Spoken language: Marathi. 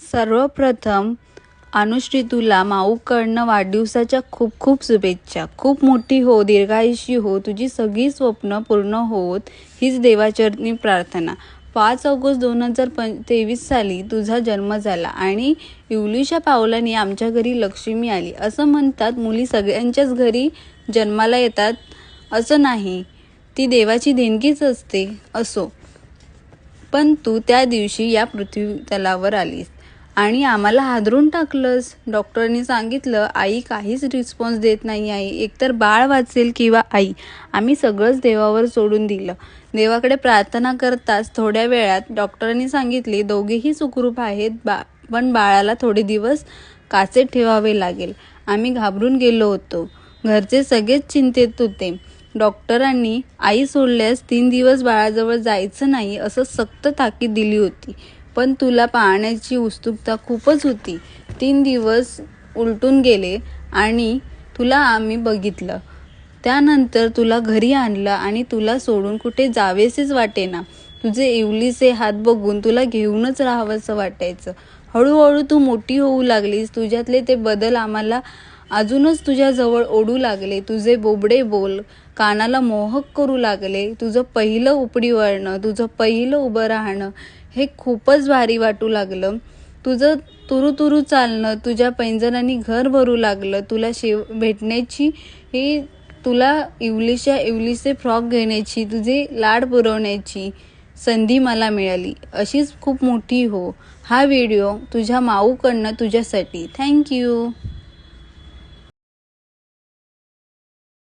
सर्वप्रथम अनुश्री तुला माऊकडनं वाढदिवसाच्या खूप खूप शुभेच्छा. खूप मोठी हो दीर्घायुषी हो तुझी सगळी स्वप्न पूर्ण होत हीच देवाचरणी प्रार्थना. पाच ऑगस्ट दोन हजार पं तेवीस साली तुझा जन्म झाला आणि इवलीच्या पावलांनी आमच्या घरी लक्ष्मी आली. असं म्हणतात मुली सगळ्यांच्याच घरी जन्माला येतात. असं नाही ती देवाची देणगीच असते असो. पण तू त्या दिवशी या पृथ्वी तलावर आलीस. आणि आम्हाला हादरून टाकलंस. डॉक्टरनी सांगितलं आई काहीच रिस्पॉन्स देत नाही आई. एकतर बाळ वाचेल किंवा आई. आम्ही सगळंच देवावर सोडून दिलं. देवाकडे प्रार्थना करताच थोड्या वेळात डॉक्टरांनी सांगितले दोघेही सुखरूप आहेत बा पण बाळाला थोडे दिवस काचेत ठेवावे लागेल. आम्ही घाबरून गेलो होतो. घरचे सगळेच चिंतेत होते. डॉक्टरांनी आई सोडल्यास तीन दिवस बाळाजवळ जायचं नाही असं सक्त ताकीद दिली होती. पण तुला पाहण्याची उत्सुकता खूपच होती. तीन दिवस उलटून गेले आणि तुला आम्ही बघितलं. त्यानंतर तुला घरी आणलं आणि तुला सोडून कुठे जावेसेच वाटेना. तुझे इवलीचे हात बघून तुला घेऊनच राहावंसं वाटायचं. हळूहळू तू मोठी होऊ लागलीस. तुझ्यातले ते बदल आम्हाला अजूनच तुझ्याजवळ ओढू लागले. तुझे बोबडे बोल कानाला मोहक करू लागले. तुझं पहिलं उपडी वळणं तुझं पहिलं उभं राहणं हे खूपच भारी वाटू लागलं. तुझं तुरु तुरू चालणं तुझ्या पैंजणांनी घर भरू लागलं तुला शेव भेटण्याची ही तुला इवलीच्या इवलीचे फ्रॉक घेण्याची तुझे लाड पुरवण्याची संधी मला मिळाली. अशीच खूप मोठी हो. हा व्हिडिओ तुझ्या माऊकडनं तुझ्यासाठी. थँक्यू